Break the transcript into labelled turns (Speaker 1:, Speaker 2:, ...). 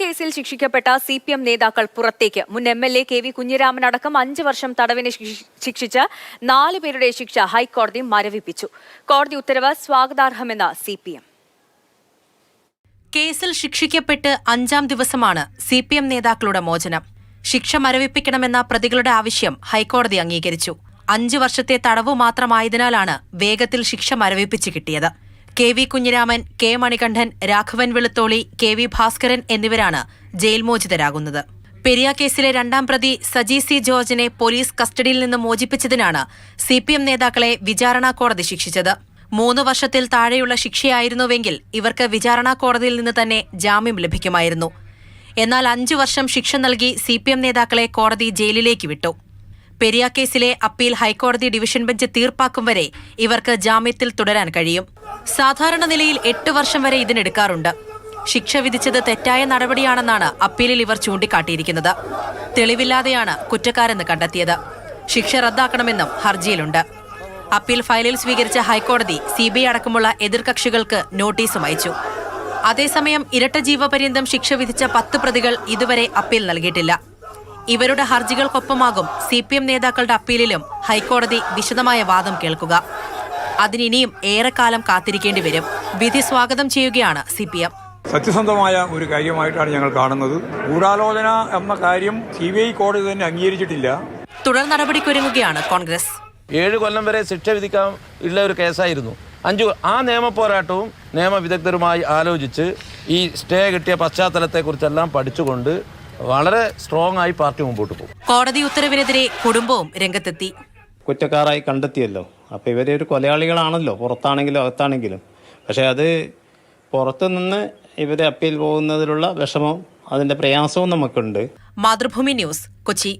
Speaker 1: കേസിൽ ശിക്ഷിക്കപ്പെട്ട C P M നേതാക്കൾ പുറത്തേക്ക്. മുൻ M L A K V Kunhiraman അടക്കം അഞ്ച് വർഷം തടവിന് ശിക്ഷിച്ച നാല് പേരുടെ ശിക്ഷ ഹൈക്കോടതി മരവിപ്പിച്ചു. കോടതി ഉത്തരവ് സ്വാഗതാർഹമെന്ന് സി പി എം
Speaker 2: കേസിൽ ശിക്ഷിക്കപ്പെട്ട് അഞ്ചാം ദിവസമാണ് സി പി എം നേതാക്കളുടെ മോചനം. ശിക്ഷ മരവിപ്പിക്കണമെന്ന പ്രതികളുടെ ആവശ്യം ഹൈക്കോടതി അംഗീകരിച്ചു. അഞ്ചു വർഷത്തെ തടവു മാത്രമായതിനാലാണ് വേഗത്തിൽ ശിക്ഷ മരവിപ്പിച്ച് കിട്ടിയത്. K V Kunhiraman K Manikandan Raghavan Velutholi K V Bhaskaran എന്നിവരാണ് ജയിൽ മോചിതരാകുന്നത്. പെരിയ കേസിലെ രണ്ടാം പ്രതി സജി സി ജോർജിനെ പോലീസ് കസ്റ്റഡിയിൽ നിന്ന് മോചിപ്പിച്ചതിനാണ് സി പി എം നേതാക്കളെ വിചാരണ കോടതി ശിക്ഷിച്ചത്. മൂന്ന് വർഷത്തിൽ താഴെയുള്ള ശിക്ഷയായിരുന്നുവെങ്കിൽ ഇവർക്ക് വിചാരണ കോടതിയിൽ നിന്ന് തന്നെ ജാമ്യം ലഭിക്കുമായിരുന്നു. എന്നാൽ അഞ്ചു വർഷം ശിക്ഷ നൽകി സി പി എം നേതാക്കളെ കോടതി ജയിലിലേക്ക് വിട്ടു. പെരിയ കേസിലെ അപ്പീൽ ഹൈക്കോടതി ഡിവിഷൻ ബെഞ്ച് തീർപ്പാക്കും വരെ ഇവർക്ക് ജാമ്യത്തിൽ തുടരാൻ കഴിയും. സാധാരണ നിലയിൽ എട്ട് വർഷം വരെ ഇതിനെടുക്കാറുണ്ട്. ശിക്ഷ വിധിച്ചത് തെറ്റായ നടപടിയാണെന്നാണ് അപ്പീലിൽ ഇവർ ചൂണ്ടിക്കാട്ടിയിരിക്കുന്നത്. തെളിവില്ലാതെയാണ് കുറ്റക്കാരെന്ന് കണ്ടെത്തിയത്. ശിക്ഷ റദ്ദാക്കണമെന്നും ഹർജിയിലുണ്ട്. അപ്പീൽ ഫയലിൽ സ്വീകരിച്ച ഹൈക്കോടതി സിബിഐ അടക്കമുള്ള എതിർകക്ഷികൾക്ക് നോട്ടീസും അയച്ചു. അതേസമയം ഇരട്ട ജീവപര്യന്തം ശിക്ഷ വിധിച്ച പത്ത് പ്രതികൾ ഇതുവരെ അപ്പീൽ നൽകിയിട്ടില്ല. ഇവരുടെ ഹർജികൾക്കൊപ്പമാകും സി പി എം നേതാക്കളുടെ അപ്പീലിലും ഹൈക്കോടതി വിശദമായ വാദം കേൾക്കുക. അതിനിനിയും ഏറെക്കാലം കാത്തിരിക്കേണ്ടി വരും. വിധി സ്വാഗതം ചെയ്യുകയാണ് സി പി എം
Speaker 3: സത്യസന്ധമായ ഒരു കാര്യമായിട്ടാണ് ഞങ്ങൾ കാണുന്നത്. ഗൂഢാലോചന എന്ന കാര്യം സി ബി ഐ കോടതി തന്നെ അംഗീകരിച്ചിട്ടില്ല.
Speaker 2: തുടർ നടപടിക്കൊരുങ്ങുകയാണ് കോൺഗ്രസ്.
Speaker 4: ഏഴ് കൊല്ലം വരെ ശിക്ഷ വിധിക്കാൻ ഉള്ള ഒരു കേസായിരുന്നു. അഞ്ചു ആ നിയമ പോരാട്ടവും നിയമ വിദഗ്ധരുമായി ആലോചിച്ച് ഈ സ്റ്റേ കിട്ടിയ പശ്ചാത്തലത്തെക്കുറിച്ചെല്ലാം പഠിച്ചുകൊണ്ട് വളരെ സ്ട്രോങ് ആയി പാർട്ടി മുമ്പോട്ട് പോകും.
Speaker 2: കോടതി ഉത്തരവിനെതിരെ കുടുംബവും രംഗത്തെത്തി.
Speaker 5: കുറ്റക്കാരായി കണ്ടെത്തിയല്ലോ. അപ്പോൾ ഇവർ ഒരു കൊലയാളികളാണല്ലോ പുറത്താണെങ്കിലും അകത്താണെങ്കിലും. പക്ഷേ അത് പുറത്തു നിന്ന് ഇവർ അപ്പീൽ പോകുന്നതിലുള്ള വിഷമവും അതിന്റെ പ്രയാസവും നമുക്കുണ്ട്.
Speaker 2: മാതൃഭൂമി ന്യൂസ് കൊച്ചി.